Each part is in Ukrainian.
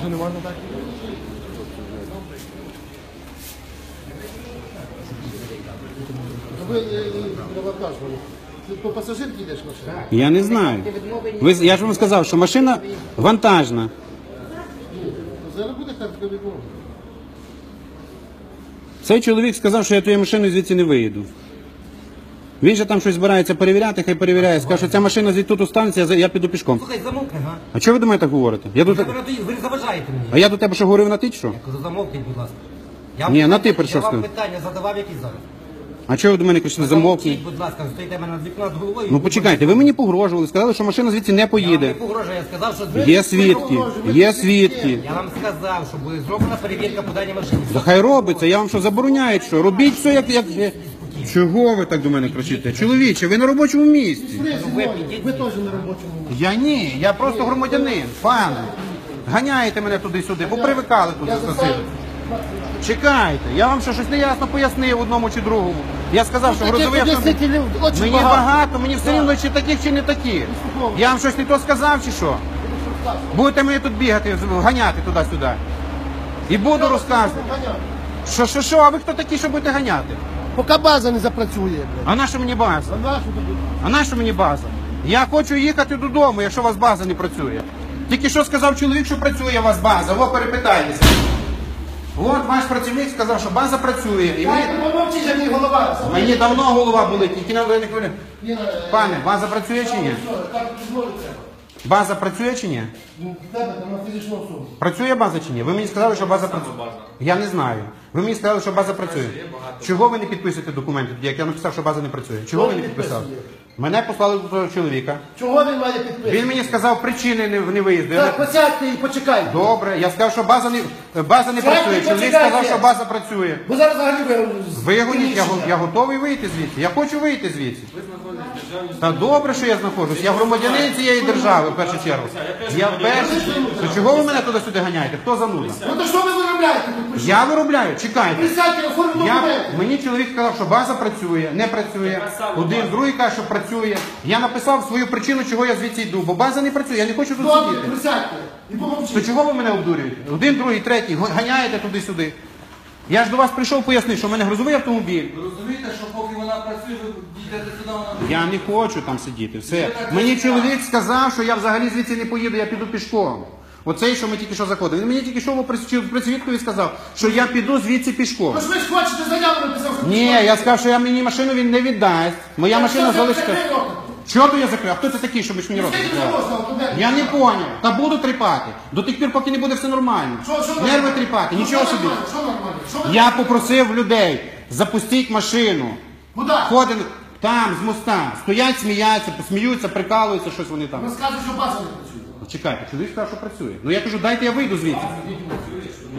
Що не можна так? Ви е, е, вантаж, вони. Ти по пасажирки йдеш машина? Я не знаю. Ви, я ж вам сказав, що машина вантажна. Зараз буде так відмова. Цей чоловік сказав, що я твою машину звідси не виїду. Він же там щось збирається перевіряти, хай перевіряє. Скаже, що ця машина звідти тут останеться, я за- я піду пішком. Слухай, замовкни, га? А чого ви до мене так говорите? Я до говорю, Ви заважаєте мені. А я до тебе що говорив на ти чи що? Я кажу, замовкніть, будь ласка. Я Ні, на питання- ти прийшов Я вам питання задавав, які зараз. А чого ви до мене кричите замовкніть? Будь ласка, стоїте мене над вікном з головою. Ну почекайте, ви мені погрожували, сказали, що машина звідси не Я вам поїде. не погрожую, я сказав, що Є свідки, є свідки. Я вам сказав, що буде зроблена перевірка по даній машині. Да хай робиться, я вам що забороняю, що робіть все як. як... Чого ви так до мене кричите? Чоловіче, ви на робочому місці. Ви ви теж на робочому. місці. Я ні, я просто громадянин, пане. Ганяєте мене туди-сюди, бо привикали тут засидіти. Чекайте, я вам що щось неясно пояснив одному чи другому. Я сказав, що грузовий автомобіль. Мені багато, мені все рівно чи таких, чи не таких. Я вам щось не то сказав, чи що? Будете мені тут бігати, ганяти туди-сюди. І буду розказувати. Що, що, що, а ви хто такі, що будете ганяти? Поки база не запрацює. блядь. А на що мені база? А нашу тобі? А на що мені база? Я хочу їхати додому, якщо у вас база не працює. Тільки що сказав чоловік, що працює у вас база. Во перепитайтеся. От ваш працівник сказав, що база працює. І мені, Ай, помовчи, я мій голова. мені давно голова болить, тільки на не хвилин. Ні, е, Пане, база працює чи ні? що, Так дозволить треба. База працює чи ні? Ну, в тебе там на фізичну особу. Працює база чи ні? Ви мені сказали, що база працює. Я не знаю. Ви мені сказали, що база працює. Чого ви не підписуєте документи, як я написав, що база не працює? Чого ви не підписали? Мене послали до того чоловіка. Чого він має підписати? Він мені сказав причини не, не виїзду. Я Так, не- посядьте і почекайте. Добре, я сказав, що база не база не Сядьте працює. Чоловік почекайте. сказав, що база працює. Бо зараз взагалі ви... Вигоніть, я, го- я готовий вийти звідси. Я хочу вийти звідси. Та добре, що я знаходжусь. Я громадянин цієї держави в першу чергу. Я в першу То чого ви мене туди-сюди ганяєте? Хто зануда? Ну то що ви виробляєте тут? прийшли? Я виробляю, чекайте. Присядьте, оформимо Я, документи. мені чоловік сказав, що база працює, не працює. Один, другий каже, що працює. Я написав свою причину, чого я звідси йду, бо база не працює, я не хочу тут Добре, сидіти. присядьте. І. То чого ви мене обдурюєте? Один, другий, третій, го- ганяєте туди-сюди. Я ж до вас прийшов пояснити, що в мене грузовий автомобіль. Ви розумієте, що поки вона працює, ви дійдете сюди, вона Я не хочу там сидіти. Все. Мені чоловік сказав, що я взагалі звідси не поїду, я піду пішком. Оцей, що ми тільки що заходили. Він мені тільки що при свідкові сказав, що я піду звідси пішком. Ну ж ви ж хочете заяву написав, Ні, я сказав, що я мені машину він не віддасть. Моя машина залишиться. Чого то я закрив? А хто це такий, щоб мені це Я не поняв. Та буду тріпати. До тих пір, поки не буде все нормально. Нерви тріпати, Ну, нічого собі. Я попросив людей запустіть машину. Куди? Ходимо там, з моста. Стоять, сміються, посміються, прикалуються, щось вони там. Розказує, що база не працює. Чекайте, чоловік сказав, що працює. Ну я кажу, дайте я вийду звідси.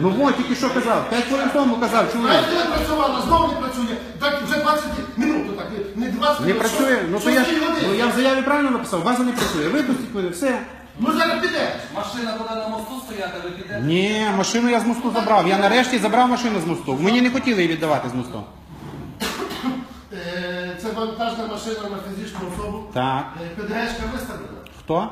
Ну от, тільки що казав. П'ять хвилин тому казав, чоловік. Знаєте, не працювала, знову не працює. Так вже 20 минут, так, не 20 Не минут. працює. Ну то я, ну, я в заяві правильно написав, база не працює. Випустіть мене, все. Ну зараз підеш. машина буде на мосту стояти, ви підете. Ні, машину я з мосту забрав. Я нарешті забрав машину з мосту. Мені не хотіли її віддавати з мосту. Е, Це вантажна машина на фізичну особу. Так. Е, ПДГшка виставлена. Хто?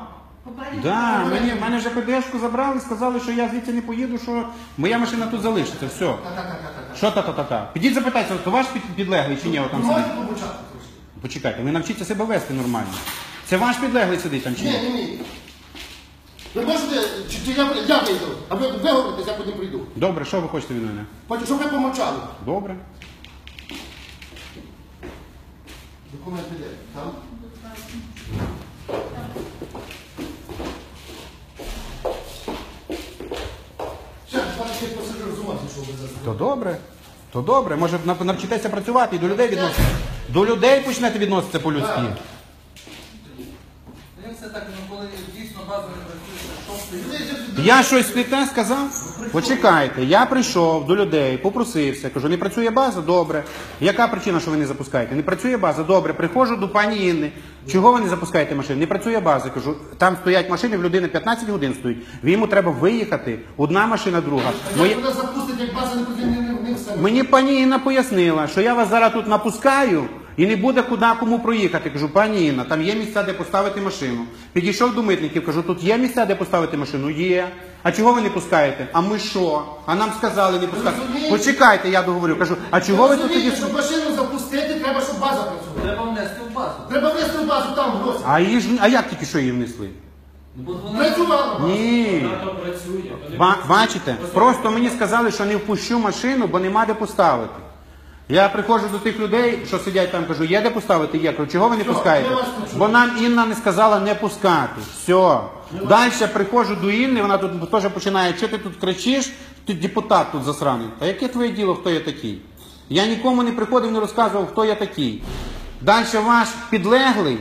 Да, мені, мене вже ПДшку забрали, сказали, що я звідси не поїду, що моя машина тут залишиться. Все. Та-та-та-та-та. Що та-та-та-та? Підіть запитайте, то ваш під- підлеглий чи ні? Отам сидить? можете трошки? Почекайте, ви навчіться себе вести нормально. Це ваш підлеглий сидить там чи Ні, ні? ні, ні. Ви можете, чи, чи я, я вийду, а ви виговоритесь, я потім прийду. Добре, що ви хочете від мене? Хочу, щоб ви помовчали. Добре. Документ іде. Там? Ще, пасажир з ума зійшов би зараз. То добре. То добре. Може нав- навчитеся працювати і до людей відноситися. До людей почнете відноситися по-людськи. Так, ну коли дійсно база не працює, що стоїть. Я щось не те сказав? Почекайте, я прийшов до людей, попросився, кажу, не працює база, добре. Яка причина, що ви не запускаєте? Не працює база, добре. Приходжу до пані Інни. Чого ви не запускаєте машини? Не працює база. Кажу, там стоять машини, в людини 15 годин стоїть. Йому треба виїхати. Одна машина, друга. Моє... Вона запустить, як база не все. Мені пані Інна пояснила, що я вас зараз тут напускаю, І не буде куди кому проїхати. Кажу, пані Інна, там є місця, де поставити машину. Підійшов до митників, кажу, тут є місця, де поставити машину? Є. А чого ви не пускаєте? А ми що? А нам сказали не пускати. Розумієте? Почекайте, я договорю. Кажу, а чого ви тут тоді? Щоб машину запустити, треба, щоб база працювала. Треба внести в базу. Треба внести в базу там гроші. А її ж а як тільки що її внесли? Ну, бо вона Працювала база. Ні. Ба- бачите, просто мені сказали, що не впущу машину, бо нема де поставити. Я приходжу до тих людей, що сидять там, кажу, є де поставити? Є. Кажу, чого ви не пускаєте? Бо нам Інна не сказала не пускати. Все. Далі приходжу до Інни, вона тут теж починає, що ти тут кричиш, ти депутат тут засраний. Та яке твоє діло, хто я такий? Я нікому не приходив, не розказував, хто я такий. Далі ваш підлеглий,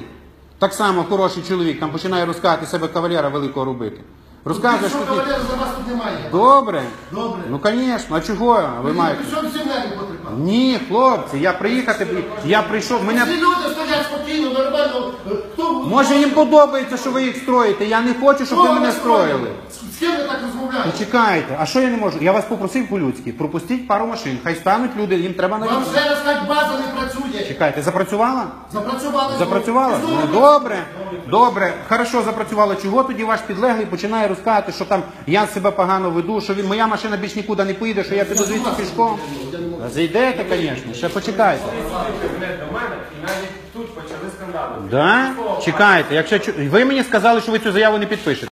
так само хороший чоловік, там починає розказувати себе кавалера великого робити. Розказує, що Що за вас тут немає. Добре. Добре. Ну, звісно, а чого ви маєте? При чому всі нерві потріпали? Ні, хлопці, я приїхати, я прийшов, мене... Всі люди стоять спокійно, нормально. Хто Може їм подобається, що ви їх строїте, я не хочу, щоб ви мене строїли. З ким ви розмовляєте? Почекайте, а що я не можу? Я вас попросив по-людськи, пропустіть пару машин, хай стануть люди, їм треба на Вам ще раз так база не працює. Чекайте, запрацювала? Запрацювали. Запрацювала? Знову. Ну добре, добре, хорошо запрацювала. Чого тоді ваш підлеглий починає розказувати, що там я себе погано веду, що він моя машина більш нікуди не поїде, що я піду звідси пішком? Та Зайдете, звісно, ще почекайте. до мене і навіть тут почали скандали. Да? Чекайте, якщо чу- ви мені сказали, що ви цю заяву не підпишете.